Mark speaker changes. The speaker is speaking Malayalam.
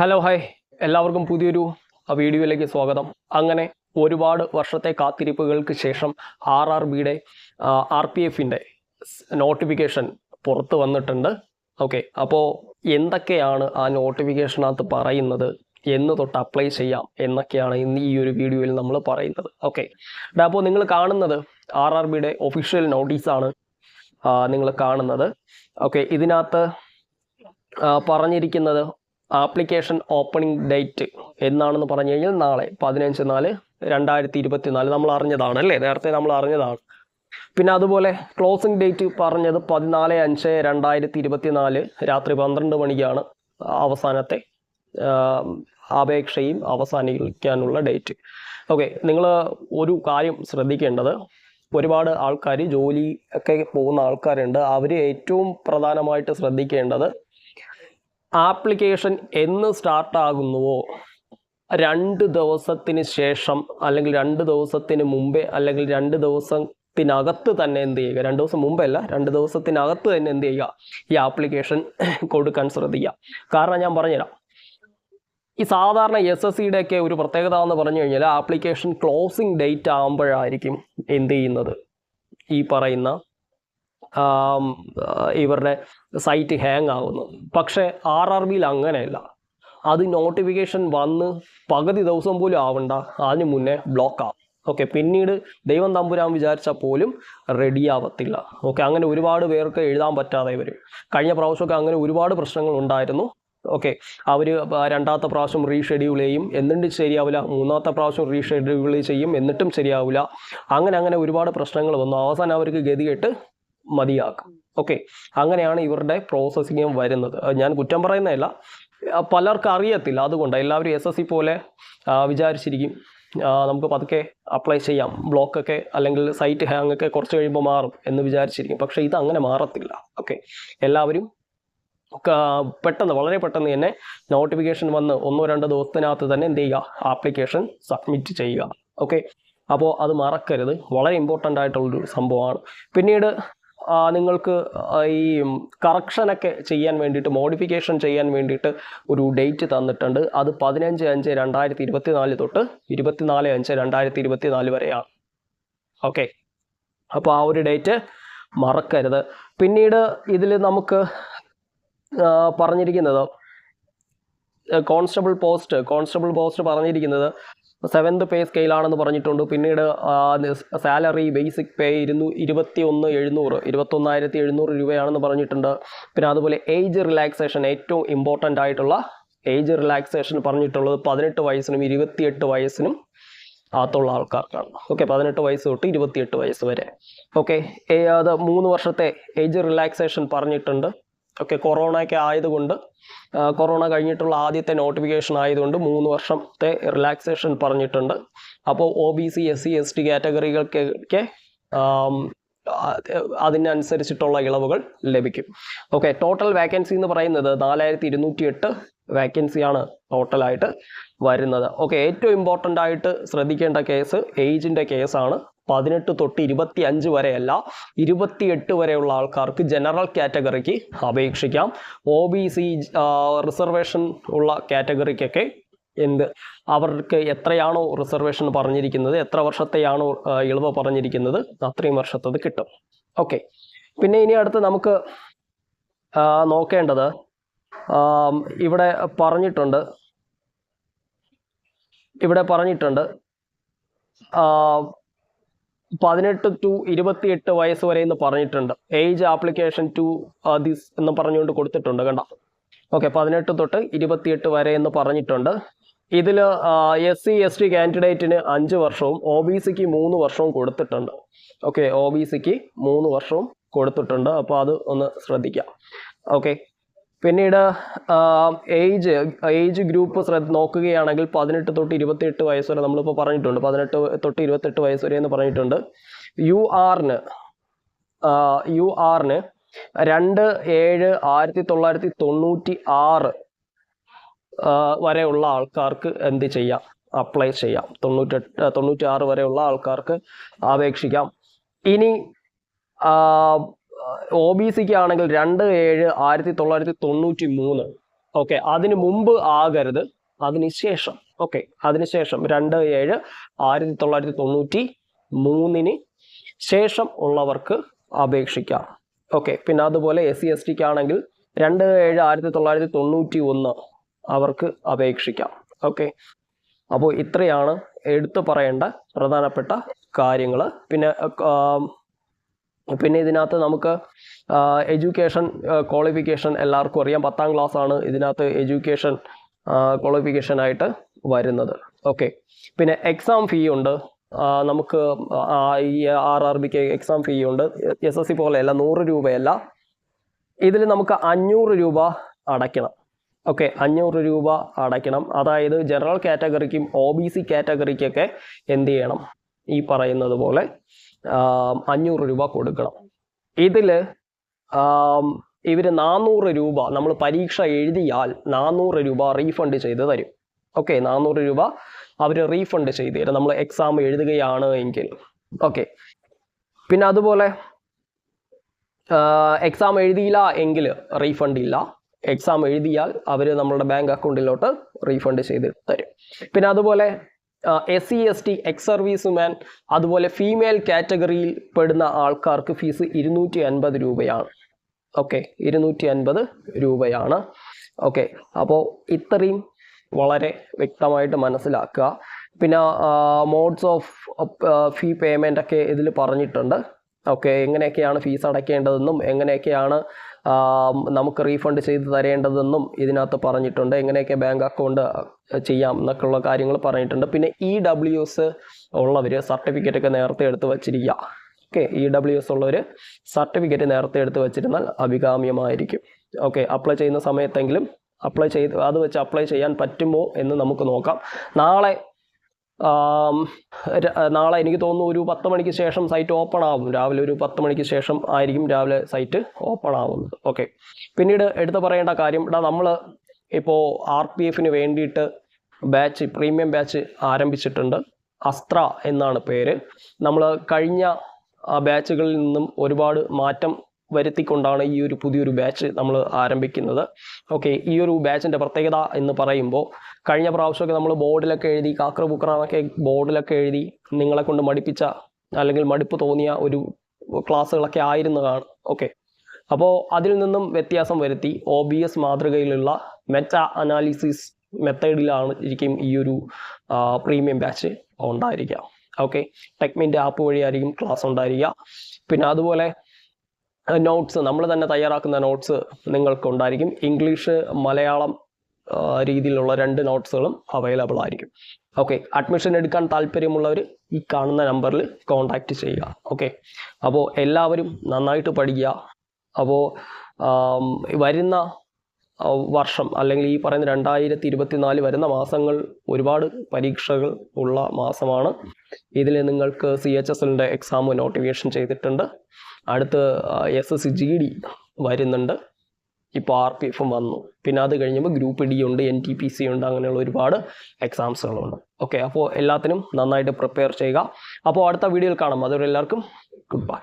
Speaker 1: ഹലോ ഹായ് എല്ലാവർക്കും പുതിയൊരു വീഡിയോയിലേക്ക് സ്വാഗതം. അങ്ങനെ ഒരുപാട് വർഷത്തെ കാത്തിരിപ്പുകൾക്ക് ശേഷം ആർ ആർ ബിയുടെ ആർ പി എഫിന്റെ നോട്ടിഫിക്കേഷൻ പുറത്ത് വന്നിട്ടുണ്ട്. ഓക്കെ അപ്പോൾ എന്തൊക്കെയാണ് ആ നോട്ടിഫിക്കേഷനകത്ത് പറയുന്നത്? എന്ന് തൊട്ട് അപ്ലൈ ചെയ്യാം എന്നൊക്കെയാണ് ഇന്ന് ഈ ഒരു വീഡിയോയിൽ നമ്മൾ പറയുന്നത്. ഓക്കെ അപ്പോൾ നിങ്ങൾ കാണുന്നത് ആർ ആർ ബിയുടെ ഒഫീഷ്യൽ നോട്ടീസാണ് നിങ്ങൾ കാണുന്നത്. ഓക്കെ ഇതിനകത്ത് പറഞ്ഞിരിക്കുന്നത് ആപ്ലിക്കേഷൻ ഓപ്പണിംഗ് ഡേറ്റ് എന്നാണെന്ന് പറഞ്ഞു കഴിഞ്ഞാൽ നാളെ പതിനഞ്ച് നാല് രണ്ടായിരത്തി ഇരുപത്തി നാല് നമ്മൾ അറിഞ്ഞതാണ് അല്ലേ? നേരത്തെ നമ്മൾ അറിഞ്ഞതാണ്. പിന്നെ അതുപോലെ ക്ലോസിംഗ് ഡേറ്റ് പറഞ്ഞത് പതിനാല് അഞ്ച് രണ്ടായിരത്തി ഇരുപത്തി നാല് രാത്രി പന്ത്രണ്ട് മണിക്കാണ് അവസാനത്തെ അപേക്ഷയും അവസാനിക്കാനുള്ള ഡേറ്റ് ഓക്കെ നിങ്ങൾ ഒരു കാര്യം ശ്രദ്ധിക്കേണ്ടത്. ഒരുപാട് ആൾക്കാർ ജോലി ഒക്കെ പോകുന്ന ആൾക്കാരുണ്ട്. അവർ ഏറ്റവും പ്രധാനമായിട്ട് ശ്രദ്ധിക്കേണ്ടത് ആപ്ലിക്കേഷൻ എന്ന് സ്റ്റാർട്ടാകുന്നുവോ രണ്ട് ദിവസത്തിന് ശേഷം അല്ലെങ്കിൽ രണ്ട് ദിവസത്തിന് മുമ്പേ അല്ലെങ്കിൽ രണ്ട് ദിവസം ദിവസത്തിനകത്ത് തന്നെ എന്ത് ചെയ്യുക? രണ്ട് ദിവസം മുമ്പല്ല രണ്ട് ദിവസത്തിനകത്ത് തന്നെ എന്ത് ചെയ്യുക? ഈ ആപ്ലിക്കേഷൻ കൊടുക്കാൻ ശ്രദ്ധിക്കുക. കാരണം ഞാൻ പറഞ്ഞുതരാം. ഈ സാധാരണ എസ് എസ് സിയുടെ ഒക്കെ ഒരു പ്രത്യേകത എന്ന് പറഞ്ഞു കഴിഞ്ഞാൽ ആപ്ലിക്കേഷൻ ക്ലോസിംഗ് ഡേറ്റ് ആകുമ്പോഴായിരിക്കും എന്ത് ചെയ്യുന്നത്? ഈ പറയുന്ന ഇവരുടെ സൈറ്റ് ഹാങ് ആകുന്നു പക്ഷേ ആർ ആർ ബിയിൽ അങ്ങനെയല്ല. അത് നോട്ടിഫിക്കേഷൻ വന്ന് പകുതി ദിവസം പോലും ആവണ്ട. അതിന് മുന്നേ ബ്ലോക്ക് ആവും. ഓക്കെ പിന്നീട് ദൈവം തമ്പുരാൻ വിചാരിച്ചാൽ പോലും റെഡി ആവത്തില്ല. ഓക്കെ അങ്ങനെ ഒരുപാട് പേർക്ക് എഴുതാൻ പറ്റാതെ വരും കഴിഞ്ഞ പ്രാവശ്യമൊക്കെ അങ്ങനെ ഒരുപാട് പ്രശ്നങ്ങൾ ഉണ്ടായിരുന്നു. ഓക്കെ അവർ രണ്ടാമത്തെ പ്രാവശ്യം റീഷെഡ്യൂൾ ചെയ്യും. എന്നിട്ട് ശരിയാവില്ല. മൂന്നാമത്തെ പ്രാവശ്യം റീഷെഡ്യൂൾ ചെയ്യും. എന്നിട്ടും ശരിയാവില്ല. അങ്ങനെ അങ്ങനെ ഒരുപാട് പ്രശ്നങ്ങൾ വന്നു. അവസാനം അവർക്ക് ഗതികെട്ട് മതിയാക്കും. ഓക്കെ. അങ്ങനെയാണ് ഇവരുടെ പ്രോസസ്സിങ് വരുന്നത്. ഞാൻ കുറ്റം പറയുന്നതല്ല. പലർക്കും അറിയത്തില്ല. അതുകൊണ്ട് എല്ലാവരും എസ് എസ് സി പോലെ വിചാരിച്ചിരിക്കും. നമുക്ക് പതുക്കെ അപ്ലൈ ചെയ്യാം. ബ്ലോക്കൊക്കെ അല്ലെങ്കിൽ സൈറ്റ് ഹാങ് ഒക്കെ കുറച്ച് കഴിയുമ്പോൾ മാറും എന്ന് വിചാരിച്ചിരിക്കും. പക്ഷേ ഇത് അങ്ങനെ മാറത്തില്ല. ഓക്കെ. എല്ലാവരും പെട്ടെന്ന് വളരെ പെട്ടെന്ന് തന്നെ നോട്ടിഫിക്കേഷൻ വന്ന് ഒന്നോ രണ്ടോ ദിവസത്തിനകത്ത് തന്നെ എന്ത് ചെയ്യുക? ആപ്ലിക്കേഷൻ സബ്മിറ്റ് ചെയ്യുക. ഓക്കെ. അപ്പോൾ അത് മറക്കരുത്. വളരെ ഇമ്പോർട്ടന്റ് ആയിട്ടുള്ളൊരു സംഭവമാണ്. പിന്നീട് നിങ്ങൾക്ക് ഈ കറക്ഷനൊക്കെ ചെയ്യാൻ വേണ്ടിയിട്ട് മോഡിഫിക്കേഷൻ ചെയ്യാൻ വേണ്ടിയിട്ട് ഒരു ഡേറ്റ് തന്നിട്ടുണ്ട്. അത് പതിനഞ്ച് അഞ്ച് രണ്ടായിരത്തി ഇരുപത്തി നാല് തൊട്ട് ഇരുപത്തിനാല് അഞ്ച് രണ്ടായിരത്തി ഇരുപത്തി നാല് വരെയാണ്. ഓക്കെ അപ്പോൾ ആ ഒരു ഡേറ്റ് മറക്കരുത്. പിന്നീട് ഇതിൽ നമുക്ക് പറഞ്ഞിരിക്കുന്നത് കോൺസ്റ്റബിൾ പോസ്റ്റ് കോൺസ്റ്റബിൾ പോസ്റ്റ് പറഞ്ഞിരിക്കുന്നത് സെവൻത് പേ സ്കെയിലാണെന്ന് പറഞ്ഞിട്ടുണ്ട്. പിന്നീട് സാലറി ബേസിക് പേ ഇരുന്നൂ ഇരുപത്തി ഒന്ന് എഴുന്നൂറ് ഇരുപത്തൊന്നായിരത്തി എഴുന്നൂറ് രൂപയാണെന്ന് പറഞ്ഞിട്ടുണ്ട്. പിന്നെ അതുപോലെ ഏജ് റിലാക്സേഷൻ ഏറ്റവും ഇമ്പോർട്ടന്റ് ആയിട്ടുള്ള ഏജ് റിലാക്സേഷൻ പറഞ്ഞിട്ടുള്ളത് പതിനെട്ട് വയസ്സിനും ഇരുപത്തിയെട്ട് വയസ്സിനും അകത്തുള്ള ആൾക്കാർക്കാണ്. ഓക്കെ പതിനെട്ട് വയസ്സ് തൊട്ട് ഇരുപത്തിയെട്ട് വയസ്സ് വരെ. ഓക്കെ അത് മൂന്ന് വർഷത്തെ ഏജ് റിലാക്സേഷൻ പറഞ്ഞിട്ടുണ്ട്. ഓക്കെ കൊറോണയൊക്കെ ആയതുകൊണ്ട് കൊറോണ കഴിഞ്ഞിട്ടുള്ള ആദ്യത്തെ നോട്ടിഫിക്കേഷൻ ആയതുകൊണ്ട് മൂന്ന് വർഷത്തെ റിലാക്സേഷൻ പറഞ്ഞിട്ടുണ്ട്. അപ്പോൾ O B C S C S T കാറ്റഗറികൾക്കൊക്കെ അതിനനുസരിച്ചിട്ടുള്ള ഇളവുകൾ ലഭിക്കും. ഓക്കെ ടോട്ടൽ വാക്കൻസി എന്ന് പറയുന്നത് നാലായിരത്തി ഇരുന്നൂറ്റി എട്ട് വാക്കൻസിയാണ് ടോട്ടലായിട്ട് വരുന്നത്. ഓക്കെ ഏറ്റവും ഇമ്പോർട്ടന്റ് ആയിട്ട് ശ്രദ്ധിക്കേണ്ട കേസ് ഏജിന്റെ കേസാണ് പതിനെട്ട് തൊട്ട് ഇരുപത്തി അഞ്ച് വരെയല്ല ഇരുപത്തിയെട്ട് വരെയുള്ള ആൾക്കാർക്ക് ജനറൽ കാറ്റഗറിക്ക് അപേക്ഷിക്കാം. ഒ ബി സി റിസർവേഷൻ ഉള്ള കാറ്റഗറിക്കൊക്കെ എന്ത്? അവർക്ക് എത്രയാണോ റിസർവേഷൻ പറഞ്ഞിരിക്കുന്നത് എത്ര വർഷത്തെയാണോ ഇളവ് പറഞ്ഞിരിക്കുന്നത് അത്രയും വർഷത്തത് കിട്ടും. ഓക്കെ പിന്നെ ഇനി അടുത്ത് നമുക്ക് നോക്കേണ്ടത് ഇവിടെ പറഞ്ഞിട്ടുണ്ട്. ഇവിടെ പറഞ്ഞിട്ടുണ്ട്. പതിനെട്ട് ടു ഇരുപത്തിയെട്ട് വയസ്സ് വരെ എന്ന് പറഞ്ഞിട്ടുണ്ട്. ഏജ് ആപ്ലിക്കേഷൻ ടു ദിസ് എന്ന് പറഞ്ഞുകൊണ്ട് കൊടുത്തിട്ടുണ്ട് കണ്ട? ഓക്കെ പതിനെട്ട് തൊട്ട് ഇരുപത്തിയെട്ട് വരെ എന്ന് പറഞ്ഞിട്ടുണ്ട്. ഇതിൽ എസ് സി എസ് ടി കാൻഡിഡേറ്റിന് അഞ്ച് വർഷവും ഒ ബി സിക്ക് മൂന്ന് വർഷവും കൊടുത്തിട്ടുണ്ട്. ഓക്കെ ഒ ബി സിക്ക് മൂന്ന് വർഷവും കൊടുത്തിട്ടുണ്ട്. അപ്പോൾ അത് ഒന്ന് ശ്രദ്ധിക്കാം. ഓക്കെ പിന്നീട് ഏജ് ഏജ് ഗ്രൂപ്പ് ശ്രദ്ധ നോക്കുകയാണെങ്കിൽ പതിനെട്ട് തൊട്ട് ഇരുപത്തിയെട്ട് വയസ്സ് വരെ നമ്മളിപ്പോൾ പറഞ്ഞിട്ടുണ്ട്. പതിനെട്ട് തൊട്ട് ഇരുപത്തെട്ട് വയസ്സ് വരെ എന്ന് പറഞ്ഞിട്ടുണ്ട്. യു ആറിന് യു ആറിന് രണ്ട് ഏഴ് ആയിരത്തി തൊള്ളായിരത്തി തൊണ്ണൂറ്റി ആറ് വരെയുള്ള ആൾക്കാർക്ക് എന്ത് ചെയ്യാം? അപ്ലൈ ചെയ്യാം. തൊണ്ണൂറ്റെട്ട് തൊണ്ണൂറ്റി ആറ് വരെയുള്ള ആൾക്കാർക്ക് അപേക്ഷിക്കാം. ഇനി ഒ ബി സിക്ക് ആണെങ്കിൽ രണ്ട് ഏഴ് ആയിരത്തി തൊള്ളായിരത്തി തൊണ്ണൂറ്റി മൂന്ന് ഓക്കെ അതിന് മുമ്പ് ആകരുത്. അതിനുശേഷം ഓക്കെ അതിനുശേഷം രണ്ട് ഏഴ് ആയിരത്തി തൊള്ളായിരത്തി തൊണ്ണൂറ്റി മൂന്നിന് ശേഷം ഉള്ളവർക്ക് അപേക്ഷിക്കാം. ഓക്കെ പിന്നെ അതുപോലെ എസ് സി എസ് ടിക്ക് ആണെങ്കിൽ രണ്ട് ഏഴ് ആയിരത്തി തൊള്ളായിരത്തി തൊണ്ണൂറ്റി ഒന്ന് അവർക്ക് അപേക്ഷിക്കാം. ഓക്കെ അപ്പോൾ ഇത്രയാണ് എടുത്തു പറയേണ്ട പ്രധാനപ്പെട്ട കാര്യങ്ങൾ പിന്നെ പിന്നെ ഇതിനകത്ത് നമുക്ക് എഡ്യൂക്കേഷൻ ക്വാളിഫിക്കേഷൻ എല്ലാവർക്കും അറിയാം. പത്താം ക്ലാസ് ആണ് ഇതിനകത്ത് എഡ്യൂക്കേഷൻ ക്വാളിഫിക്കേഷൻ ആയിട്ട് വരുന്നത്. ഓക്കെ പിന്നെ എക്സാം ഫീ ഉണ്ട്. നമുക്ക് ഈ ആർ ആർ ബിക്ക് എക്സാം ഫീ ഉണ്ട്. എസ് എസ് സി പോലെയല്ല നൂറ് രൂപയല്ല. ഇതിൽ നമുക്ക് അഞ്ഞൂറ് രൂപ അടയ്ക്കണം. ഓക്കെ അഞ്ഞൂറ് രൂപ അടയ്ക്കണം. അതായത് ജനറൽ കാറ്റഗറിക്കും ഒ ബി സി കാറ്റഗറിക്കൊക്കെ എന്ത് ചെയ്യണം? ഈ പറയുന്നത് പോലെ അഞ്ഞൂറ് രൂപ കൊടുക്കണം. ഇതിൽ ഇവർ നാനൂറ് രൂപ നമ്മൾ പരീക്ഷ എഴുതിയാൽ നാനൂറ് രൂപ റീഫണ്ട് ചെയ്ത് തരും. ഓക്കെ നാനൂറ് രൂപ അവർ റീഫണ്ട് ചെയ്ത് തരും. നമ്മൾ എക്സാം എഴുതുകയാണ് എങ്കിൽ. ഓക്കെ. പിന്നെ അതുപോലെ എക്സാം എഴുതിയില്ല എങ്കിൽ റീഫണ്ട് ഇല്ല. എക്സാം എഴുതിയാൽ അവർ നമ്മളുടെ ബാങ്ക് അക്കൗണ്ടിലോട്ട് റീഫണ്ട് ചെയ്ത് തരും. പിന്നെ അതുപോലെ S C S T ex serviceman അതുപോലെ ഫീമെയിൽ കാറ്റഗറിയിൽ പെടുന്ന ആൾക്കാർക്ക് ഫീസ് ഇരുന്നൂറ്റി അൻപത് രൂപയാണ്. ഓക്കെ ഇരുന്നൂറ്റി അൻപത് രൂപയാണ്. ഓക്കെ അപ്പോൾ ഇത്രയും വളരെ വ്യക്തമായിട്ട് മനസ്സിലാക്കുക. പിന്നെ മോഡ്സ് ഓഫ് ഫീ പേയ്മെന്റ് ഒക്കെ ഇതിൽ പറഞ്ഞിട്ടുണ്ട്. ഓക്കെ എങ്ങനെയൊക്കെയാണ് ഫീസ് അടയ്ക്കേണ്ടതെന്നും എങ്ങനെയൊക്കെയാണ് നമുക്ക് റീഫണ്ട് ചെയ്ത് തരേണ്ടതെന്നും ഇതിനകത്ത് പറഞ്ഞിട്ടുണ്ട്. എങ്ങനെയൊക്കെ ബാങ്ക് അക്കൗണ്ട് ചെയ്യാം എന്നൊക്കെയുള്ള കാര്യങ്ങൾ പറഞ്ഞിട്ടുണ്ട്. പിന്നെ ഇ ഡബ്ല്യു എസ് ഉള്ളവർ സർട്ടിഫിക്കറ്റൊക്കെ നേരത്തെ എടുത്ത് വച്ചിരിക്കുക ഓക്കെ ഇ ഡബ്ല്യു എസ് ഉള്ളവർ സർട്ടിഫിക്കറ്റ് നേരത്തെ എടുത്ത് വെച്ചിരുന്നാൽ അഭികാമ്യമായിരിക്കും. ഓക്കെ അപ്ലൈ ചെയ്യുന്ന സമയത്തെങ്കിലും അപ്ലൈ ചെയ്ത് അത് വെച്ച് അപ്ലൈ ചെയ്യാൻ പറ്റുമോ എന്ന് നമുക്ക് നോക്കാം. നാളെ നാളെ എനിക്ക് തോന്നുന്നു ഒരു പത്ത് മണിക്ക് ശേഷം സൈറ്റ് ഓപ്പൺ ആവും. രാവിലെ ഒരു പത്ത് മണിക്ക് ശേഷം ആയിരിക്കും രാവിലെ സൈറ്റ് ഓപ്പൺ ആവുന്നത്. ഓക്കെ. പിന്നീട് എടുത്തു പറയേണ്ട കാര്യം ഇടാ നമ്മൾ ഇപ്പോൾ ആർ പി എഫിന് വേണ്ടിയിട്ട് ബാച്ച് പ്രീമിയം ബാച്ച് ആരംഭിച്ചിട്ടുണ്ട്. അസ്ത്ര എന്നാണ് പേര്. നമ്മൾ കഴിഞ്ഞ ബാച്ചുകളിൽ നിന്നും ഒരുപാട് മാറ്റം വരുത്തിക്കൊണ്ടാണ് ഈ ഒരു പുതിയൊരു ബാച്ച് നമ്മൾ ആരംഭിക്കുന്നത്. ഓക്കെ ഈ ഒരു ബാച്ചിന്റെ പ്രത്യേകത എന്ന് പറയുമ്പോൾ കഴിഞ്ഞ പ്രാവശ്യമൊക്കെ നമ്മൾ ബോർഡിലൊക്കെ എഴുതി കാക്ര ബുക്രാന്നൊക്കെ ബോർഡിലൊക്കെ എഴുതി നിങ്ങളെ കൊണ്ട് മടിപ്പിച്ച അല്ലെങ്കിൽ മടുപ്പ് തോന്നിയ ഒരു ക്ലാസ്സുകളൊക്കെ ആയിരുന്നതാണ്. ഓക്കെ അപ്പോൾ അതിൽ നിന്നും വ്യത്യാസം വരുത്തി ഒ ബി എസ് മാതൃകയിലുള്ള മെറ്റ അനാലിസിസ് മെത്തേഡിലാണ് ഇരിക്കും ഈ ഒരു പ്രീമിയം ബാച്ച് ഉണ്ടായിരിക്കുക. ഓക്കെ ടെക്മിന്റെ ആപ്പ് വഴിയായിരിക്കും ക്ലാസ് ഉണ്ടായിരിക്കുക. പിന്നെ അതുപോലെ നോട്ട്സ് നമ്മൾ തന്നെ തയ്യാറാക്കുന്ന നോട്ട്സ് നിങ്ങൾക്ക് ഉണ്ടായിരിക്കും ഇംഗ്ലീഷ് മലയാളം രീതിയിലുള്ള രണ്ട് നോട്ട്സുകളും അവൈലബിൾ ആയിരിക്കും. ഓക്കെ അഡ്മിഷൻ എടുക്കാൻ താല്പര്യമുള്ളവർ ഈ കാണുന്ന നമ്പറിൽ കോൺടാക്റ്റ് ചെയ്യുക. ഓക്കെ അപ്പോൾ എല്ലാവരും നന്നായിട്ട് പഠിക്കുക. അപ്പോൾ വരുന്ന വർഷം അല്ലെങ്കിൽ ഈ പറയുന്ന രണ്ടായിരത്തി ഇരുപത്തിനാല് വരുന്ന മാസങ്ങൾ ഒരുപാട് പരീക്ഷകൾ ഉള്ള മാസമാണ്. ഇതിൽ നിങ്ങൾക്ക് സി എച്ച് എസ് എല്ലിന്റെ എക്സാം നോട്ടിഫിക്കേഷൻ ചെയ്തിട്ടുണ്ട്. അടുത്ത് എസ് എസ് ജി ഡി വരുന്നുണ്ട്. ഇപ്പോൾ ആർ പി എഫും വന്നു. പിന്നെ അത് കഴിഞ്ഞപ്പോൾ ഗ്രൂപ്പ് ഡി ഉണ്ട് എൻ ടി പി സി ഉണ്ട് അങ്ങനെയുള്ള ഒരുപാട് എക്സാംസുകളുണ്ട് ഓക്കെ അപ്പോൾ എല്ലാത്തിനും നന്നായിട്ട് പ്രിപ്പയർ ചെയ്യുക. അപ്പോൾ അടുത്ത വീഡിയോയിൽ കാണാം. അതുവരെ എല്ലാവർക്കും ഗുഡ് ബൈ